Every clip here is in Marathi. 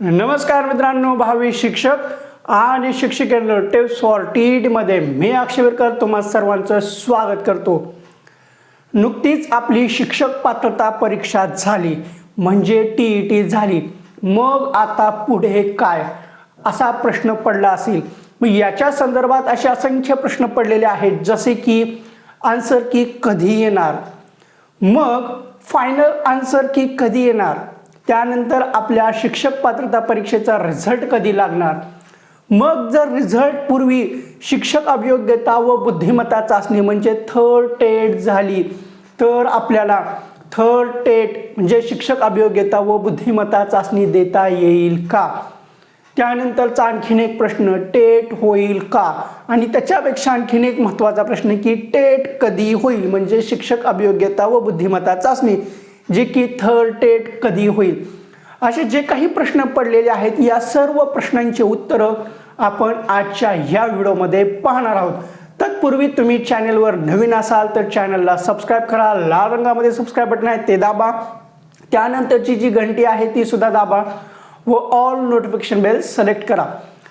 नमस्कार मित्रांनो भावी शिक्षक आणि शिक्षिकेंनो टिप्स फॉर टी ई टीमध्ये मी अक्षयवीरकर तुम्हा सर्वांचं स्वागत करतो. नुकतीच आपली शिक्षक पात्रता परीक्षा झाली म्हणजे टी ई टी झाली. मग आता पुढे काय? असा प्रश्न पडला असेल. मग याच्या संदर्भात असे असंख्य प्रश्न पडलेले आहेत जसे की आन्सर की कधी येणार? मग फायनल आन्सर की कधी येणार? त्यानंतर आपल्या शिक्षक पात्रता परीक्षेचा रिझल्ट कधी लागणार? मग जर रिझल्ट पूर्वी शिक्षक अभियोग्यता व बुद्धिमत्ता चाचणी म्हणजे थर्ड टेट झाली तर आपल्याला थर्ड टेट म्हणजे शिक्षक अभियोग्यता व बुद्धिमत्ता चाचणी देता येईल का? त्यानंतरचा आणखीन एक प्रश्न टेट होईल का? आणि त्याच्यापेक्षा आणखीन एक महत्त्वाचा प्रश्न की टेट कधी होईल? म्हणजे शिक्षक अभियोग्यता व बुद्धिमत्ता चाचणी. जे की थर्ड टेट कधी होईल? असे जे काही प्रश्न पडलेले आहेत या सर्व प्रश्नांची उत्तरं आपण आजच्या या व्हिडिओमध्ये पाहणार आहोत. तत्पूर्वी तुम्ही चॅनेलवर नवीन असाल तर चॅनलला सबस्क्राईब करा. लाल रंगामध्ये सबस्क्राईब बटन आहे ते दाबा. त्यानंतरची जी घंटी आहे ती सुद्धा दाबा व ऑल नोटिफिकेशन बेल सिलेक्ट करा.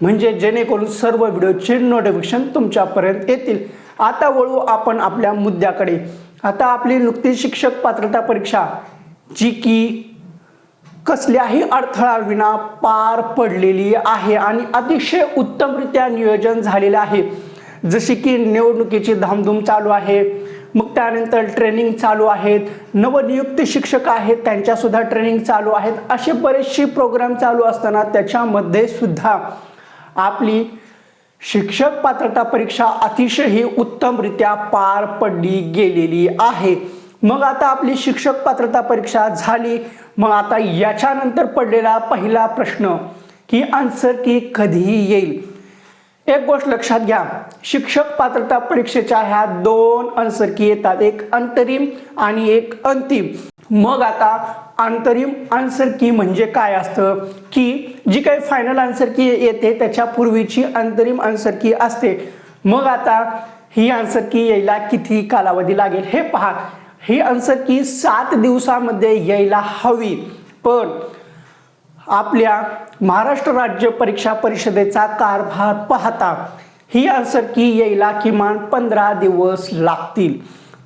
म्हणजे जेणेकरून सर्व व्हिडिओचे नोटिफिकेशन तुमच्यापर्यंत येतील. आता वळू आपण आपल्या मुद्द्याकडे. आता आपली नुकतीच शिक्षक पात्रता परीक्षा जी की कसल्याही अडथळाविना पार पडलेली आहे आणि अतिशय उत्तमरित्या नियोजन झालेलं आहे. जसे की निवडणुकीची धामधूम चालू आहे मग त्यानंतर ट्रेनिंग चालू आहेत नवनियुक्त शिक्षक आहेत त्यांच्यासुद्धा ट्रेनिंग चालू आहेत असे बरेचसे प्रोग्राम चालू असताना त्याच्यामध्ये सुद्धा आपली शिक्षक पात्रता परीक्षा अतिशय उत्तमरित्या पार पडली गेलेली आहे. मग आता आपली शिक्षक पात्रता परीक्षा झाली. मग आता याच्यानंतर पडलेला पहिला प्रश्न की आन्सर की कधी येईल. एक गोष्ट लक्षात घ्या. शिक्षक पात्रता परीक्षेच्या ह्या दोन आन्सर की येतात. एक अंतरिम आणि एक अंतिम. मग आता अंतरिम आन्सर की म्हणजे काय असतं? की जी काही फायनल आन्सर की येते त्याच्या पूर्वीची अंतरिम आन्सर की असते. मग आता ही आन्सर की यायला किती कालावधी लागेल? हे पहा. ही आन्सर की सात दिवसामध्ये यायला हवी. पण आपल्या महाराष्ट्र राज्य परीक्षा परिषदेचा कारभार पाहता ही आन्सर की यायला किमान पंधरा दिवस लागतील.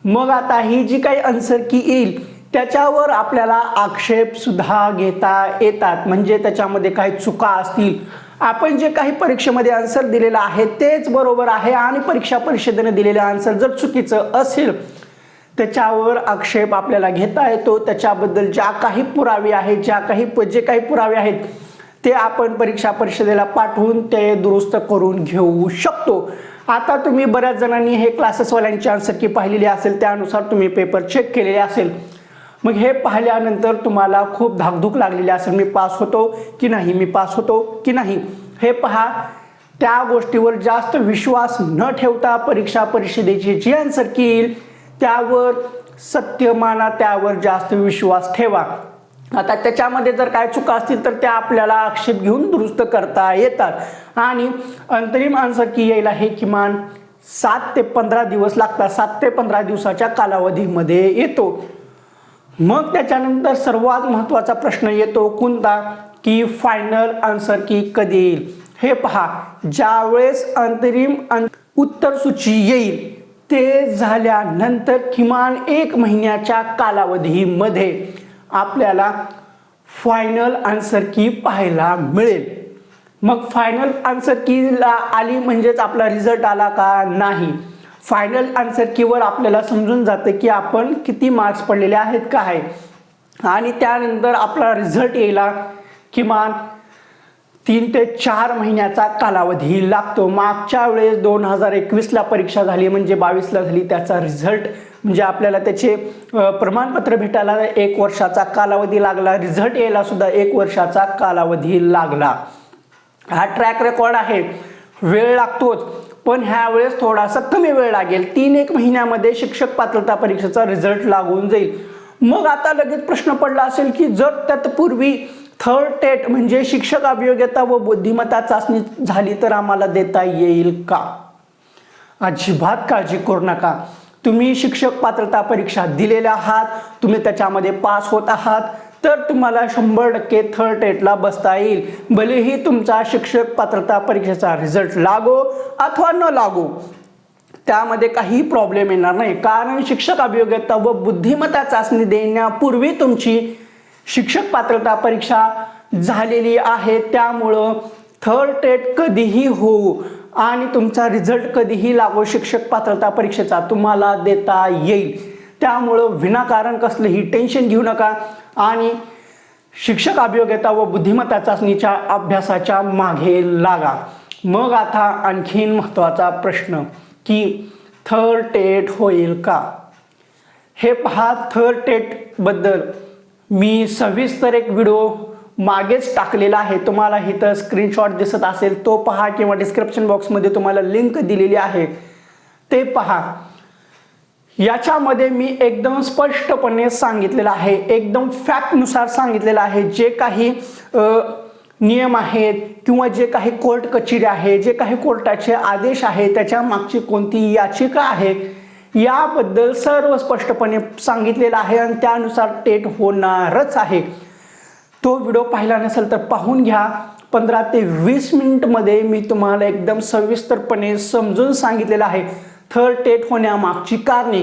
मग आता ही जी काही आन्सर की येईल त्याच्यावर आपल्याला आक्षेपसुद्धा घेता येतात. म्हणजे त्याच्यामध्ये काही चुका असतील. आपण जे काही परीक्षेमध्ये आन्सर दिलेलं आहे तेच बरोबर आहे आणि परीक्षा परिषदेने दिलेलं आन्सर जर चुकीचं असेल त्याच्यावर आक्षेप आपल्याला घेता येतो. त्याच्याबद्दल ज्या काही पुरावे आहेत ज्या काही जे काही पुरावे आहेत ते आपण परीक्षा परिषदेला पाठवून ते दुरुस्त करून घेऊ शकतो. आता तुम्ही बऱ्याच जणांनी हे क्लासेसवाल्यांची आन्सर की पाहिलेली असेल त्यानुसार तुम्ही पेपर चेक केलेले असेल. मग हे पाहिल्यानंतर तुम्हाला खूप धाकधूक लागलेली असेल मी पास होतो की नाही मी पास होतो की नाही? हे पहा त्या गोष्टीवर जास्त विश्वास न ठेवता परीक्षा परिषदेची जी आन्सर की येईल त्यावर सत्य माना त्यावर जास्त विश्वास ठेवा. आता त्याच्यामध्ये जर काय चुका असतील तर त्या आपल्याला आक्षेप घेऊन दुरुस्त करता येतात. आणि अंतरिम आन्सर की यायला हे किमान सात ते पंधरा दिवस लागतात. सात ते पंधरा दिवसाच्या कालावधीमध्ये येतो. मग त्याच्यानंतर सर्वात महत्त्वाचा प्रश्न येतो कोणता? की फायनल आन्सर की कधी येईल? हे पहा ज्यावेळेस अंतरिम उत्तर सूची येईल ते झाल्यानंतर किमान एक महिन्याच्या कालावधीमध्ये आपल्याला फायनल आन्सर की पाहायला मिळेल. मग फायनल आन्सर कीला आली म्हणजेच आपला रिझल्ट आला का नाही? फायनल आन्सर कीवर आपल्याला समजून जातं की आपण किती मार्क्स पडलेले आहेत का आहे. आणि त्यानंतर आपला रिझल्ट यायला किमान तीन ते चार महिन्याचा कालावधी लागतो. मागच्या वेळेस दोन हजार एकवीसला परीक्षा झाली म्हणजे बावीसला झाली त्याचा रिझल्ट म्हणजे आपल्याला त्याचे प्रमाणपत्र भेटायला एक वर्षाचा कालावधी लागला. रिझल्ट यायला सुद्धा एक वर्षाचा कालावधी लागला. हा ट्रॅक रेकॉर्ड आहे. वेळ लागतोच. पण ह्यावेळेस थोडासा कमी वेळ लागेल. तीन एक महिन्यामध्ये शिक्षक पात्रता परीक्षेचा रिझल्ट लागून जाईल. मग आता लगेच प्रश्न पडला असेल की जर त्यात पूर्वी थर्ड टेट म्हणजे शिक्षक अभियोग्यता व बुद्धिमत्ता चाचणी झाली तर आम्हाला देता येईल का? अजिबात काळजी करू नका. तुम्ही शिक्षक पात्रता परीक्षा दिलेल्या आहात तुम्ही त्याच्यामध्ये पास होत आहात तर तुम्हाला शंभर टक्के थर्ड टेटला बसता येईल. भलेही तुमचा शिक्षक पात्रता परीक्षेचा रिझल्ट लागो अथवा न लागो त्यामध्ये काही प्रॉब्लेम येणार नाही. कारण शिक्षक अभियोग्यता व बुद्धिमत्ता चाचणी देण्यापूर्वी तुमची शिक्षक पात्रता परीक्षा झालेली आहे. त्यामुळं थर्ड टेट कधीही होऊ आणि तुमचा रिझल्ट कधीही लागो शिक्षक पात्रता परीक्षेचा तुम्हाला देता येईल. त्यामुळं विनाकारण कसलंही टेन्शन घेऊ नका. आणि शिक्षक अभियोग्यता व बुद्धिमत्ता चाचणीच्या अभ्यासाच्या मागे लागा. मग आता आणखीन महत्त्वाचा प्रश्न की थर्ड टेट होईल का? हे पहा थर्ड टेटबद्दल मी सविस्तर एक व्हिडिओ मागेच टाकलेला आहे. तुम्हाला इथं स्क्रीनशॉट दिसत असेल तो पहा किंवा डिस्क्रिप्शन बॉक्समध्ये तुम्हाला लिंक दिलेली आहे. ते पहा. याच्यामध्ये मी एकदम स्पष्टपणे सांगितलेलं आहे एकदम फॅक्टनुसार सांगितलेलं आहे जे काही नियम आहेत किंवा जे काही कोर्ट कचेरी आहे जे काही कोर्टाचे आदेश आहे त्याच्या मागची कोणती याचिका आहे याबद्दल सर्व स्पष्टपणे सांगितलेलं आहे आणि त्यानुसार टेट होणारच आहे. तो व्हिडिओ पाहिला नसेल तर पाहून घ्या. पंधरा ते वीस मिनिटमध्ये मी तुम्हाला एकदम सविस्तरपणे समजून सांगितलेलं आहे. थर्ड टेट होण्यामागची कारणे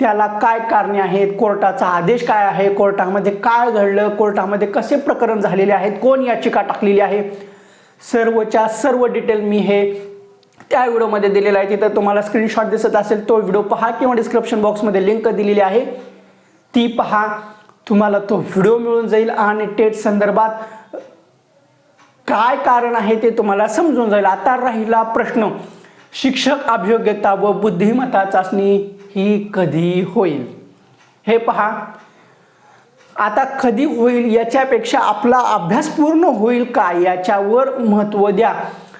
त्याला काय कारणे आहेत कोर्टाचा आदेश काय आहे कोर्टामध्ये काय घडलं कोर्टामध्ये कसे प्रकरण झालेले आहेत कोण याचिका टाकलेली आहे? सर्वच्या सर्व डिटेल मी हे त्या व्हिडिओमध्ये दिलेला आहे. तिथं तुम्हाला स्क्रीनशॉट दिसत असेल तो व्हिडिओ पहा किंवा डिस्क्रिप्शन बॉक्समध्ये लिंक दिलेली आहे. ती पहा तुम्हाला तो व्हिडिओ मिळून जाईल आणि टेट संदर्भात काय कारण आहे ते तुम्हाला समजून जाईल. आता राहिला प्रश्न. शिक्षक अभियोग्यता व बुद्धिमत्ता चाचणी ही कधी होईल? हे पहा. आता कधी होईल याच्यापेक्षा आपला अभ्यास पूर्ण होईल का याच्यावर महत्त्व द्या.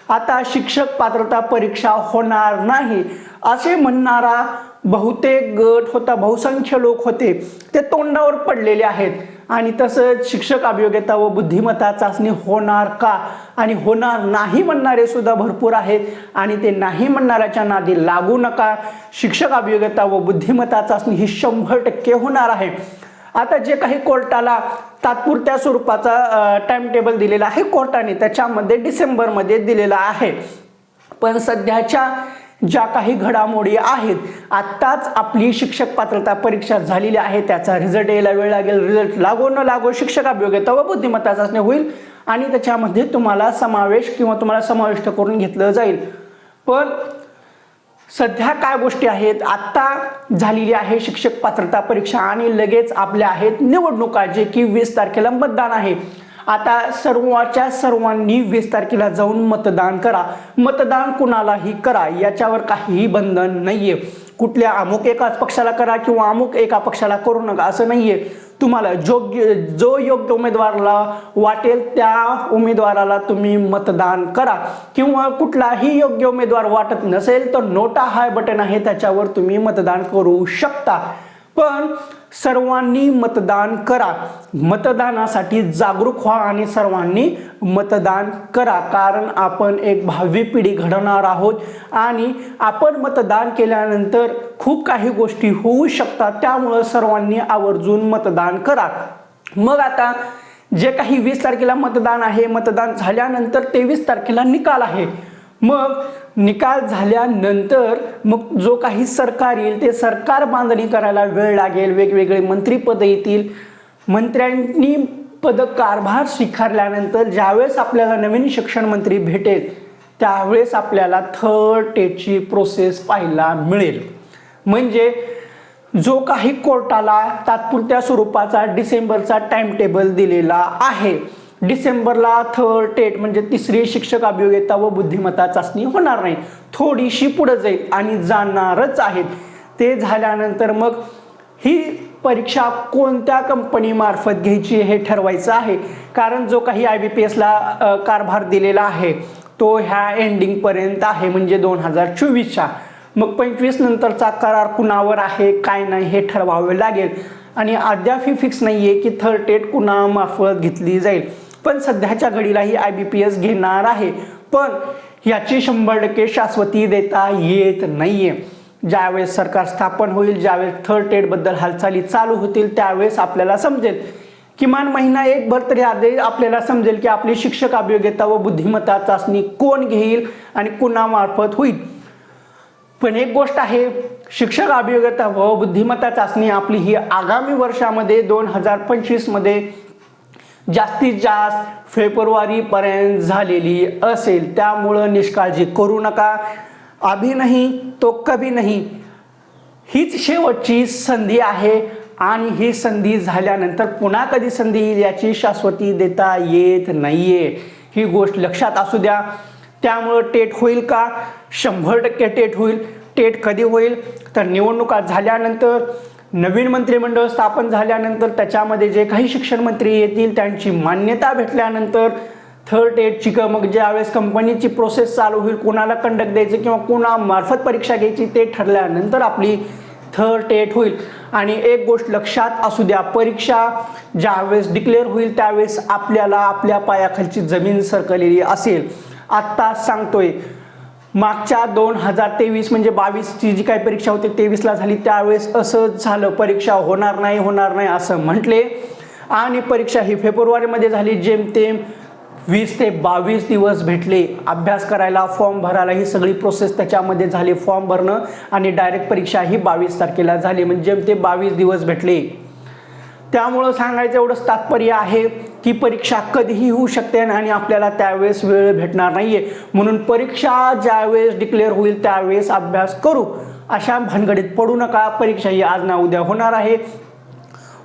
आता शिक्षक पात्रता परीक्षा होणार नाही असे म्हणणारा बहुतेक गट होता बहुसंख्य लोक होते ते तोंडावर पडलेले आहेत. आणि तसंच शिक्षक अभियोग्यता व बुद्धिमत्ता चाचणी होणार का? आणि होणार नाही म्हणणारे सुद्धा भरपूर आहेत. आणि ते नाही म्हणणाऱ्याच्या नादी लागू नका. शिक्षक अभियोग्यता व बुद्धिमत्ता चाचणी ही शंभर टक्के होणार आहे. आता जे काही कोर्टाला तात्पुरत्या स्वरूपाचा टाइम टेबल दिलेला आहे कोर्टाने त्याच्यामध्ये डिसेंबरमध्ये दिलेला आहे. पण सध्याच्या ज्या काही घडामोडी आहेत आत्ताच आपली शिक्षक पात्रता परीक्षा झालेली आहे त्याचा रिझल्ट यायला वेळ लागेल. रिझल्ट लागो न लागो शिक्षक अभियोग्यता व बुद्धिमत्ता चाचणी होईल आणि त्याच्यामध्ये तुम्हाला समावेश किंवा तुम्हाला समाविष्ट करून घेतलं जाईल. पण सध्या काय गोष्टी आहेत? आत्ता झालेली आहे शिक्षक पात्रता परीक्षा आणि लगेच आपल्या आहेत निवडणुका जे की वीस तारखेला मतदान आहे. आता सर्वाच्या सर्वांनी वीस तारखेला जाऊन मतदान करा. मतदान कुणालाही करा याच्यावर काहीही बंधन नाहीये. कुठल्या अमुक एकाच पक्षाला करा किंवा अमुक एका पक्षाला करू नका असं नाहीये. तुम्हाला योग्य जो योग्य उमेदवाराला वाटेल त्या उमेदवाराला तुम्ही मतदान करा. किंवा कुठलाही योग्य उमेदवार वाटत नसेल तर नोटा हाय बटन आहे त्याच्यावर तुम्ही मतदान करू शकता. पण सर्वांनी मतदान करा. मतदानासाठी जागरूक व्हा आणि सर्वांनी मतदान करा. कारण आपण एक भावी पिढी घडवणार आहोत आणि आपण मतदान केल्यानंतर खूप काही गोष्टी होऊ शकतात. त्यामुळं सर्वांनी आवर्जून मतदान करा. मग आता जे काही वीस तारखेला मतदान आहे मतदान झाल्यानंतर तेवीस तारखेला निकाल आहे. मग निकाल झाल्यानंतर मग जो काही सरकार येईल ते सरकार बांधणी करायला वेळ लागेल. वेगवेगळे मंत्रीपद येतील. मंत्र्यांनी पद कारभार स्वीकारल्यानंतर ज्यावेळेस आपल्याला नवीन शिक्षण मंत्री भेटेल त्यावेळेस आपल्याला थर्ड टेटची प्रोसेस पाहायला मिळेल. म्हणजे जो काही कोर्टाला तात्पुरत्या स्वरूपाचा डिसेंबरचा टाइम टेबल दिलेला आहे डिसेंबरला थर्ड टेट म्हणजे तिसरी शिक्षक अभियोग्यता व बुद्धिमत्ता चाचणी होणार नाही. थोडीशी पुढे जाईल आणि जाणारच आहेत. ते झाल्यानंतर मग ही परीक्षा कोणत्या कंपनीमार्फत घ्यायची हे ठरवायचं आहे. कारण जो काही आय बी पी एसला कारभार दिलेला आहे तो ह्या एंडिंगपर्यंत आहे म्हणजे दोन हजार चोवीसच्या. मग पंचवीस नंतरचा करार कुणावर आहे काय नाही हे ठरवावे लागेल. आणि अद्याप ही फिक्स नाही आहे की थर्ड टेट कुणामार्फत घेतली जाईल. पण सध्याच्या घडीला ही आय बी पी एस घेणार आहे. पण याची शंभर टक्के शाश्वती देता येत नाहीये. ज्यावेळेस सरकार स्थापन होईल ज्यावेळेस थर्ड टेटबद्दल हालचाली चालू होतील त्यावेळेस आपल्याला समजेल. किमान महिना एक भर तरी आधी आपल्याला समजेल की आपली शिक्षक अभियोग्यता व बुद्धिमत्ता चाचणी कोण घेईल आणि कुणामार्फत होईल. पण एक गोष्ट आहे शिक्षक अभियोग्यता व बुद्धिमत्ता चाचणी आपली ही आगामी वर्षामध्ये दोन हजार पंचवीसमध्ये जास्तीत जास्त फेब्रुवारीपर्यंत झालेली असेल त्यामुळं निष्काळजी करू नका. अभि नाही तो कभी नाही. हीच शेवटची संधी आहे आणि ही संधी झाल्यानंतर पुन्हा कधी संधी येईल याची शाश्वती देता येत नाहीये. ही गोष्ट लक्षात असू द्या. त्यामुळं टेट होईल का? शंभर टक्के टेट होईल. टेट कधी होईल? तर निवडणुका झाल्यानंतर नवीन मंत्रिमंडळ स्थापन झाल्यानंतर त्याच्यामध्ये जे काही शिक्षण मंत्री येतील त्यांची मान्यता भेटल्यानंतर थर्ड टेटची क मग ज्यावेळेस कंपनीची प्रोसेस चालू होईल कोणाला कंडक्ट द्यायचं किंवा कोणामार्फत परीक्षा घ्यायची ते ठरल्यानंतर आपली थर्ड टेट होईल. आणि एक गोष्ट लक्षात असू द्या परीक्षा ज्यावेळेस डिक्लेअर होईल त्यावेळेस आपल्याला आपल्या पायाखालची जमीन सरकलेली असेल. आत्ता सांगतोय मागच्या दोन हजार तेवीस म्हणजे बावीसची जी काही परीक्षा होती तेवीसला झाली. त्यावेळेस असं झालं परीक्षा होणार नाही होणार नाही असं म्हटले. आणि परीक्षा ही फेब्रुवारीमध्ये झाली जेमतेम वीस ते बावीस दिवस भेटले. अभ्यास करायला फॉर्म भरायला ही सगळी प्रोसेस त्याच्यामध्ये झाली फॉर्म भरणं. आणि डायरेक्ट परीक्षा ही बावीस तारखेला झाली. म्हणजे ते बावीस दिवस भेटले. त्यामुळं सांगायचं एवढंच तात्पर्य आहे. की परीक्षा कधीही होऊ शकते आणि आपल्याला त्यावेळेस वेळ भेटणार नाहीये. म्हणून परीक्षा ज्यावेळेस डिक्लेअर होईल त्यावेळेस अभ्यास करू. अशा भानगडीत पडू नका. परीक्षा ही आज ना उद्या होणार आहे.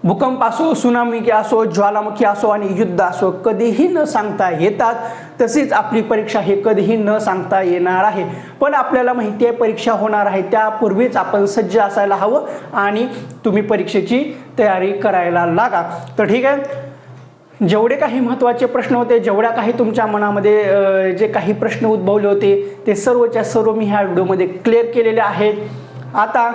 भूकंप असो सुनामी असो ज्वालामुखी असो आणि युद्ध असो कधीही न सांगता येतात. तशीच आपली परीक्षा हे कधीही न सांगता येणार आहे. पण आपल्याला माहिती आहे परीक्षा होणार आहे. त्यापूर्वीच आपण सज्ज असायला हवं आणि तुम्ही परीक्षेची तयारी करायला लागा. तर ठीक आहे. जेवढे काही महत्त्वाचे प्रश्न होते जेवढ्या काही तुमच्या मनामध्ये जे काही प्रश्न उद्भवले होते ते सर्वच्या सर्व मी ह्या व्हिडिओमध्ये क्लिअर केलेले आहेत. आता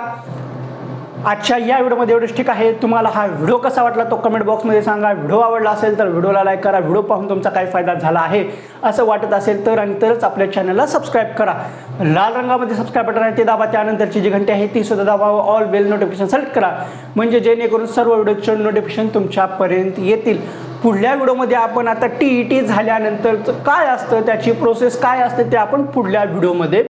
आजच्या या व्हिडिओमध्ये एवढंच ठीक आहे. तुम्हाला हा व्हिडिओ कसा वाटला तो कमेंट बॉक्समध्ये सांगा. व्हिडिओ आवडला असेल तर व्हिडिओला लाईक करा. व्हिडिओ पाहून तुमचा काय फायदा झाला आहे असं वाटत असेल तर आणि तरच आपल्या चॅनलला सबस्क्राईब करा. लाल रंगामध्ये सबस्क्राईब बटन आहे ते दाबा. त्यानंतरची जी घंटी आहे ती सुद्धा दाबा. ऑल बेल नोटिफिकेशन सेलेक्ट करा. म्हणजे जेणेकरून सर्व व्हिडिओचे नोटिफिकेशन तुमच्यापर्यंत येतील. पुढल्या व्हिडिओमध्ये आपण आता टी ई टी झाल्यानंतर काय असतं त्याची प्रोसेस काय असते ते आपण पुढल्या व्हिडिओमध्ये